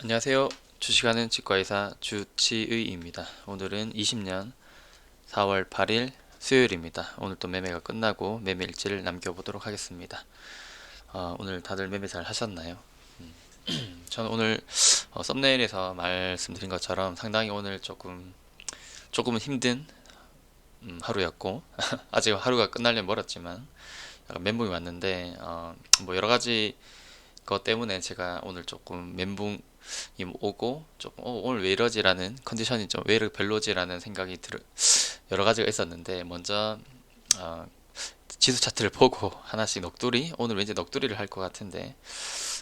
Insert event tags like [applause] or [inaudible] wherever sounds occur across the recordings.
안녕하세요. 주식하는 치과의사 주치의입니다. 오늘은 20년 4월 8일 수요일입니다. 오늘 또 매매가 끝나고 매매 일지를 남겨보도록 하겠습니다. 어, 오늘 다들 매매 잘 하셨나요? 음, [clears throat] 저는 오늘 어, 썸네일에서 말씀드린 것처럼 상당히 오늘 조금 조금은 힘든 음, 하루였고 [laughs] 아직 하루가 끝나려면 멀었지만 약간 멘붕이 왔는데 어, 뭐 여러 가지 것 때문에 제가 오늘 조금 멘붕이 오고 조금 어, 오늘 왜 이러지라는 컨디션이 좀 왜 이렇게 별로지라는 생각이 들 여러 가지가 있었는데 먼저 어, 지수 차트를 보고 하나씩 넋두리 오늘 왠지 넋두리를 할 것 같은데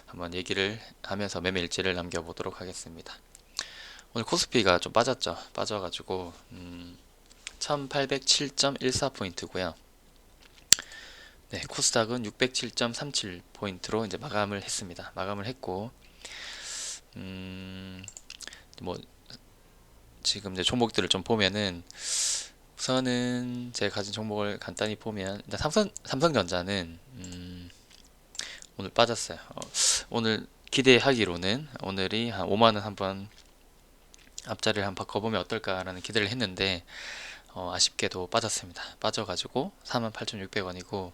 한번 얘기를 하면서 매매 일지를 남겨보도록 하겠습니다. 오늘 코스피가 좀 빠졌죠. 빠져가지고 음, 1807.14포인트고요. 네, 코스닥은 607.37 포인트로 이제 마감을 했습니다. 마감을 했고, 음, 뭐, 지금 이제 종목들을 좀 보면은, 우선은 제가 가진 종목을 간단히 보면, 삼성, 삼성전자는, 음, 오늘 빠졌어요. 어, 오늘 기대하기로는 오늘이 한 5만 원 한번 앞자리를 한번 바꿔보면 어떨까라는 기대를 했는데, 어, 아쉽게도 빠졌습니다. 빠져가지고 48,600원이고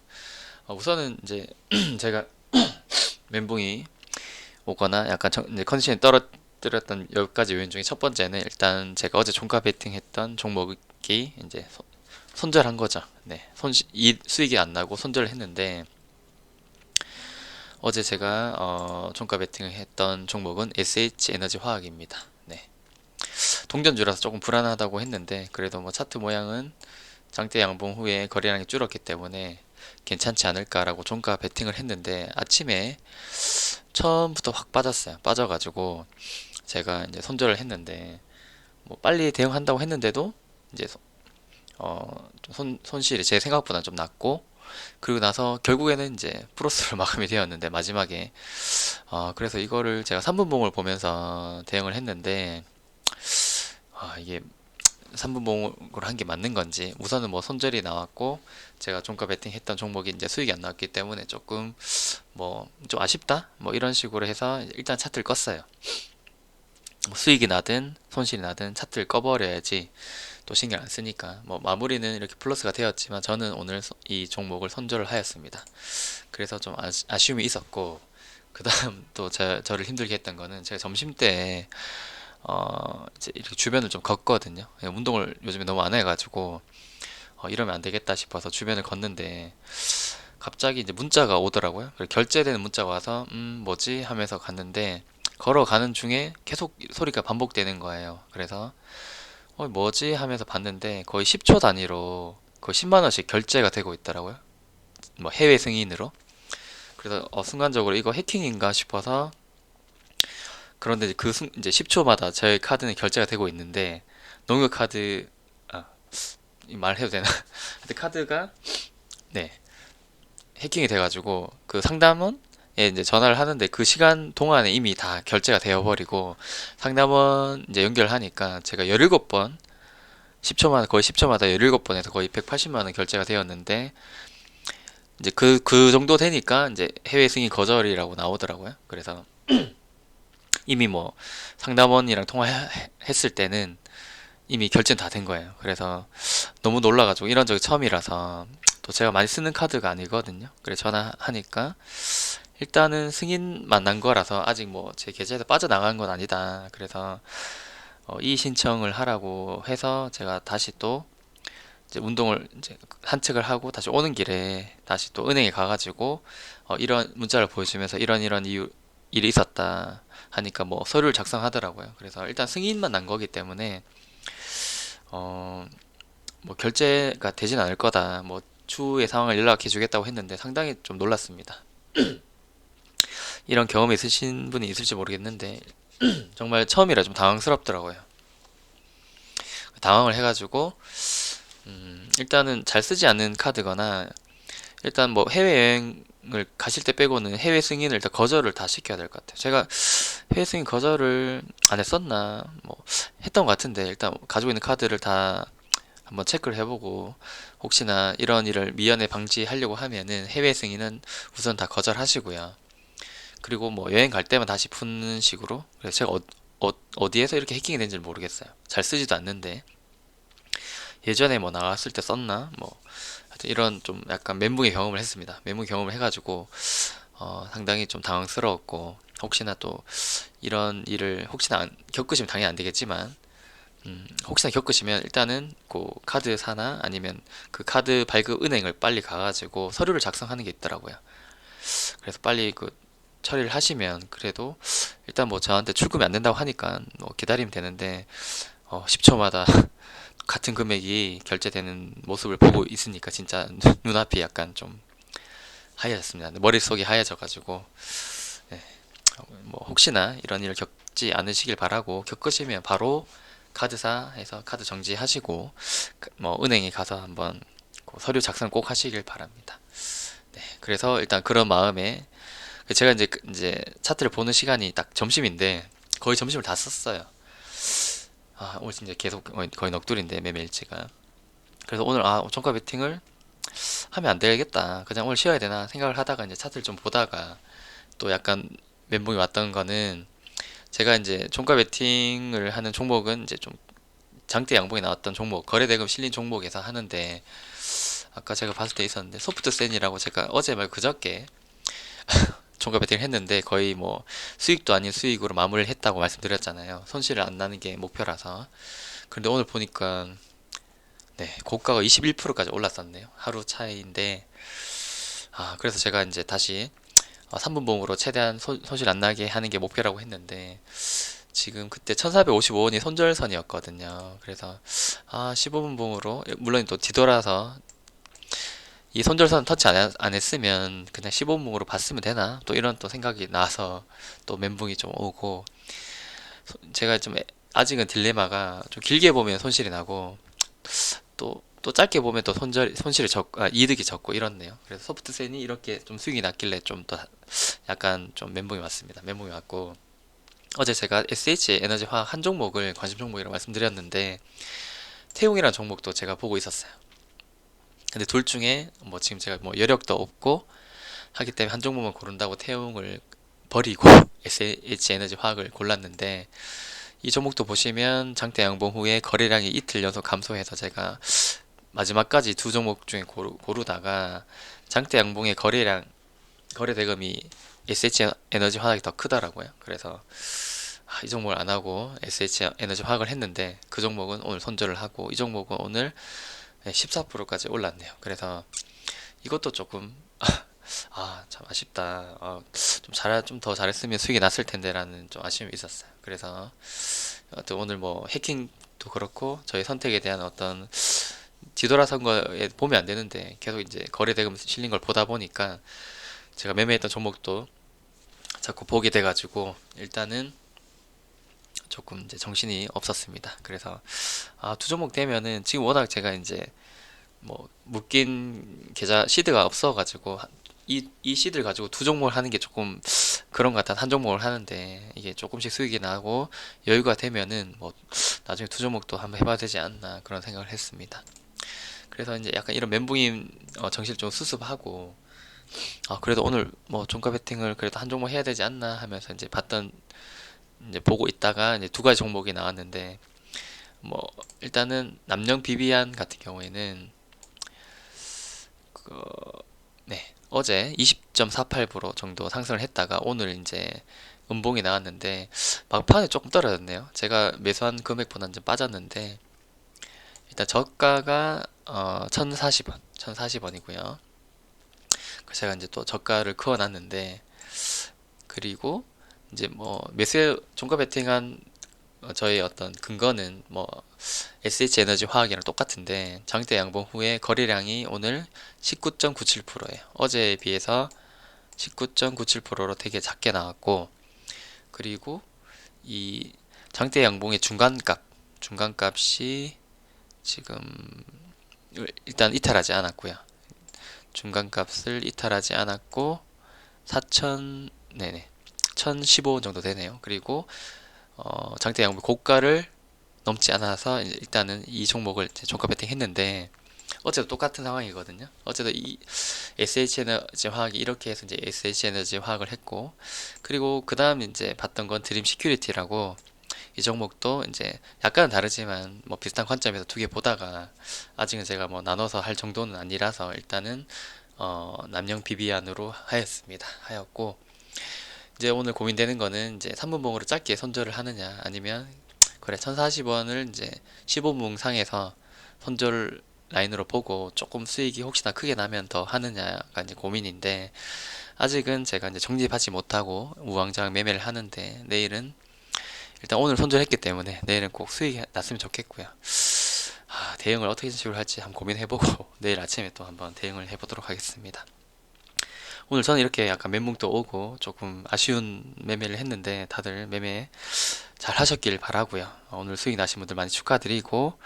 어, 우선은 이제 [clears throat] 제가 [clears throat] 멘붕이 오거나 약간 정- 이제 컨디션이 떨어뜨렸던 몇 가지 요인 중에 첫 번째는 일단 제가 어제 종가 베팅했던 종목이 이제 손- 손절한 거죠. 네, 손 이 수익이 안 나고 손절을 했는데 어제 제가 어, 종가 베팅을 했던 종목은 SH 에너지 화학입니다. 네. 동전주라서 조금 불안하다고 했는데 그래도 뭐 차트 모양은 장대 양봉 후에 거래량이 줄었기 때문에 괜찮지 않을까라고 종가 베팅을 했는데 아침에 처음부터 확 빠졌어요. 빠져가지고 제가 이제 손절을 했는데 뭐 빨리 대응한다고 했는데도 이제 소- 어, 좀 손, 손실이 제 생각보다 좀 났고 그리고 나서 결국에는 이제 플러스로 [laughs] 마감이 되었는데 마지막에 어, 그래서 이거를 제가 3분봉을 보면서 대응을 했는데 아, 이게 3분봉으로 한 게 맞는 건지. 우선은 뭐 손절이 나왔고 제가 종가 베팅 했던 종목이 이제 수익이 안 나왔기 때문에 조금 뭐 좀 아쉽다? 뭐 이런 식으로 해서 일단 차트를 껐어요. 뭐 수익이 나든 손실이 나든 차트를 꺼버려야지 또 신경 안 쓰니까. 뭐 마무리는 이렇게 플러스가 되었지만 저는 오늘 소- 이 종목을 손절을 하였습니다. 그래서 좀 아쉬, 아쉬움이 있었고 그 다음 또 저, 저를 힘들게 했던 거는 제가 점심 때 어, 이제 이렇게 주변을 좀 걷거든요. 예, 운동을 요즘에 너무 안 해가지고, 어, 이러면 안 되겠다 싶어서 주변을 걷는데, 갑자기 이제 문자가 오더라고요. 결제되는 문자가 와서, 음, 뭐지? 하면서 갔는데, 걸어가는 중에 계속 소리가 반복되는 거예요. 그래서, 어, 뭐지? 하면서 봤는데, 거의 10초 단위로 거의 10만 원씩 결제가 되고 있더라고요. 뭐 해외 승인으로. 그래서, 어, 순간적으로 이거 해킹인가 싶어서, 그런데 이제 그 순, 이제 10초마다 저희 카드는 결제가 되고 있는데 농협 카드 아, 이 말해도 되나? [laughs] 하여튼 카드가 네 해킹이 돼가지고 그 상담원에 이제 전화를 하는데 그 시간 동안에 이미 다 결제가 되어버리고 상담원 이제 연결하니까 제가 17번 10초마다 거의 10초마다 17번에서 거의 180만 원 결제가 되었는데 이제 그 그 정도 되니까 이제 해외 승인 거절이라고 나오더라고요. 그래서 이미 뭐 상담원이랑 통화했을 때는 이미 결제는 다 된 거예요. 그래서 너무 놀라가지고 이런 적이 처음이라서 또 제가 많이 쓰는 카드가 아니거든요. 그래서 전화하니까 일단은 승인만 난 거라서 아직 뭐 제 계좌에서 빠져나간 건 아니다. 그래서 어, 이의 신청을 하라고 해서 제가 다시 또 이제 운동을 이제 산책을 하고 다시 오는 길에 다시 또 은행에 가가지고 어, 이런 문자를 보여주면서 이런 이런 이유 일이 있었다 하니까 뭐 서류를 작성하더라고요. 그래서 일단 승인만 난 거기 때문에 어 뭐 결제가 되진 않을 거다. 뭐 추후의 상황을 연락해 주겠다고 했는데 상당히 좀 놀랐습니다. [clears throat] 이런 경험이 있으신 분이 있을지 모르겠는데 [clears throat] 정말 처음이라 좀 당황스럽더라고요. 당황을 해가지고 음, 일단은 잘 쓰지 않는 카드거나 일단 뭐 해외여행 을 가실 때 빼고는 해외 승인을 일단 거절을 다 시켜야 될 것 같아요. 제가 해외 승인 거절을 안 했었나 뭐 했던 것 같은데 일단 가지고 있는 카드를 다 한번 체크를 해보고 혹시나 이런 일을 미연에 방지하려고 하면은 해외 승인은 우선 다 거절하시고요. 그리고 뭐 여행 갈 때만 다시 푸는 식으로 그래서 제가 어, 어, 디에서 이렇게 해킹이 된지 를 모르겠어요 잘 쓰지도 않는데 예전에 뭐 나갔을 때 썼나 뭐 이런 좀 약간 멘붕의 경험을 했습니다 멘붕 경험을 해가지고 어, 상당히 좀 당황스러웠고 혹시나 또 이런 일을 혹시나 안- 겪으시면 당연히 안 되겠지만 음, 혹시나 겪으시면 일단은 그 카드 사나 아니면 그 카드 발급 은행을 빨리 가가지고 서류를 작성하는 게 있더라고요. 그래서 빨리 그 처리를 하시면 그래도 일단 뭐 저한테 출금이 안 된다고 하니까 뭐 기다리면 되는데 어, 10초마다 같은 금액이 결제되는 모습을 보고 있으니까 진짜 눈- 눈앞이 약간 좀 하얘졌습니다. 머릿속이 하얘져가지고 네. 뭐 혹시나 이런 일을 겪지 않으시길 바라고 겪으시면 바로 카드사에서 카드 정지하시고 그- 뭐 은행에 가서 한번 그 서류 작성 꼭 하시길 바랍니다. 네, 그래서 일단 그런 마음에 그 제가 이제 그- 이제 차트를 보는 시간이 딱 점심인데 거의 점심을 다 썼어요. 아 오늘 진짜 계속 거의, 넋두리인데 매매 일치가. 그래서 오늘 아 종가 베팅을 하면 안 되겠다. 그냥 오늘 쉬어야 되나 생각을 하다가 이제 차트를 좀 보다가 또 약간 멘붕이 왔던 거는 제가 이제 종가 베팅을 하는 종목은 이제 좀 장대 양봉이 나왔던 종목, 거래 대금 실린 종목에서 하는데 아까 제가 봤을 때 있었는데 소프트 센이라고 제가 어제 말 그저께 종가 베팅을 했는데 거의 뭐 수익도 아닌 수익으로 마무리를 했다고 말씀드렸잖아요. 손실을 안 나는 게 목표라서. 그런데 오늘 보니까 네, 고가가 21%까지 올랐었네요. 하루 차이인데 아, 그래서 제가 이제 다시 어, 3분봉으로 최대한 손, 손실 안 나게 하는 게 목표라고 했는데 지금 그때 1455원이 손절선이었거든요. 그래서 아 15분봉으로 물론 또 뒤돌아서 이 손절선 터치 안, 해- 안 했으면 그냥 15분봉으로 봤으면 되나 또 이런 또 생각이 나서 또 멘붕이 좀 오고 소- 제가 좀 애- 아직은 딜레마가 좀 길게 보면 손실이 나고 또 또 짧게 보면 또 손절 손실이 적 아, 이득이 적고 이렇네요. 그래서 소프트 센이 이렇게 좀 수익이 났길래 좀 더 약간 좀 멘붕이 왔습니다. 멘붕이 왔고 어제 제가 SH 에너지 화학 한 종목을 관심 종목이라고 말씀드렸는데 태용이라는 종목도 제가 보고 있었어요. 근데 둘 중에 뭐 지금 제가 뭐 여력도 없고 하기 때문에 한 종목만 고른다고 태용을 버리고 [laughs] SH 에너지 화학을 골랐는데 이 종목도 보시면 장대 양봉 후에 거래량이 이틀 연속 감소해서 제가 마지막까지 두 종목 중에 고르, 고르다가 장대 양봉의 거래량 거래 대금이 SH 에너지 화학이 더 크더라고요. 그래서 아, 이 종목을 안 하고 SH 에너지 화학을 했는데 그 종목은 오늘 손절을 하고 이 종목은 오늘 14%까지 올랐네요. 그래서 이것도 조금 [laughs] 아 참 아쉽다. 아, 좀 잘, 좀 더 잘했으면 수익이 났을 텐데라는 좀 아쉬움이 있었어요. 그래서 어떤 오늘 뭐 해킹도 그렇고 저희 선택에 대한 어떤 뒤돌아선 거에 보면 안 되는데 계속 이제 거래 대금 실린 걸 보다 보니까 제가 매매했던 종목도 자꾸 보게 돼가지고 일단은 조금 이제 정신이 없었습니다. 그래서 아, 두 종목 되면은 지금 워낙 제가 이제 뭐 묶인 계좌 시드가 없어가지고 한- 이, 이 시드를 가지고 두 종목을 하는 게 조금 그런 것 같아 한 종목을 하는데 이게 조금씩 수익이 나고 여유가 되면은 뭐 나중에 두 종목도 한번 해봐야 되지 않나 그런 생각을 했습니다. 그래서 이제 약간 이런 멘붕인 어, 정신을 좀 수습하고 아 그래도 오늘 뭐 종가 베팅을 그래도 한 종목 해야 되지 않나 하면서 이제 봤던 이제 보고 있다가 이제 두 가지 종목이 나왔는데 뭐 일단은 남녕 비비안 같은 경우에는 그 네, 어제 20.48% 정도 상승을 했다가 오늘 이제 음봉이 나왔는데 막판에 조금 떨어졌네요. 제가 매수한 금액보다는 좀 빠졌는데 일단 저가가 어 1,040원, 1,040원이고요. 제가 이제 또 저가를 그어놨는데 그리고 이제 뭐 매수에 종가 베팅한 어, 저의 어떤 근거는 뭐 SH 에너지 화학이랑 똑같은데 장대 양봉 후에 거래량이 오늘 19.97%예요. 어제에 비해서 19.97%로 되게 작게 나왔고 그리고 이 장대 양봉의 중간값 중간값이 지금 일단 이탈하지 않았고요. 중간값을 이탈하지 않았고 4천 네네 1015원 정도 되네요. 그리고 어, 장대 양봉 고가를 넘지 않아서 이제 일단은 이 종목을 이제 종가 베팅 했는데 어제도 똑같은 상황이거든요. 어제도 이 SH 에너지 화학이 이렇게 해서 이제 SH 에너지 화학을 했고 그리고 그 다음 이제 봤던 건 드림 시큐리티라고 이 종목도 이제 약간은 다르지만 뭐 비슷한 관점에서 두 개 보다가 아직은 제가 뭐 나눠서 할 정도는 아니라서 일단은 어 남영 비비안으로 하였습니다. 하였고 이제 오늘 고민되는 거는 이제 3분봉으로 짧게 손절을 하느냐 아니면 그래 1040원을 이제 15분 상에서 손절 라인으로 보고 조금 수익이 혹시나 크게 나면 더 하느냐가 이제 고민인데 아직은 제가 이제 정립하지 못하고 우왕좌왕 매매를 하는데 내일은 일단 오늘 손절했기 때문에 내일은 꼭 수익이 났으면 좋겠고요. 아, 대응을 어떻게 식으로 할지 한번 고민해보고 [laughs] 내일 아침에 또 한번 대응을 해보도록 하겠습니다. 오늘 저는 이렇게 약간 멘붕도 오고 조금 아쉬운 매매를 했는데 다들 매매 잘 하셨길 바라고요. 어, 오늘 수익 나신 분들 많이 축하드리고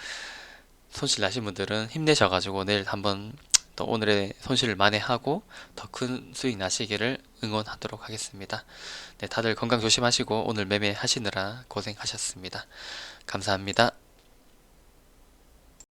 손실 나신 분들은 힘내셔가지고 내일 한번 또 오늘의 손실을 만회하고 더 큰 수익 나시기를 응원하도록 하겠습니다. 네, 다들 건강 조심하시고 오늘 매매 하시느라 고생하셨습니다. 감사합니다.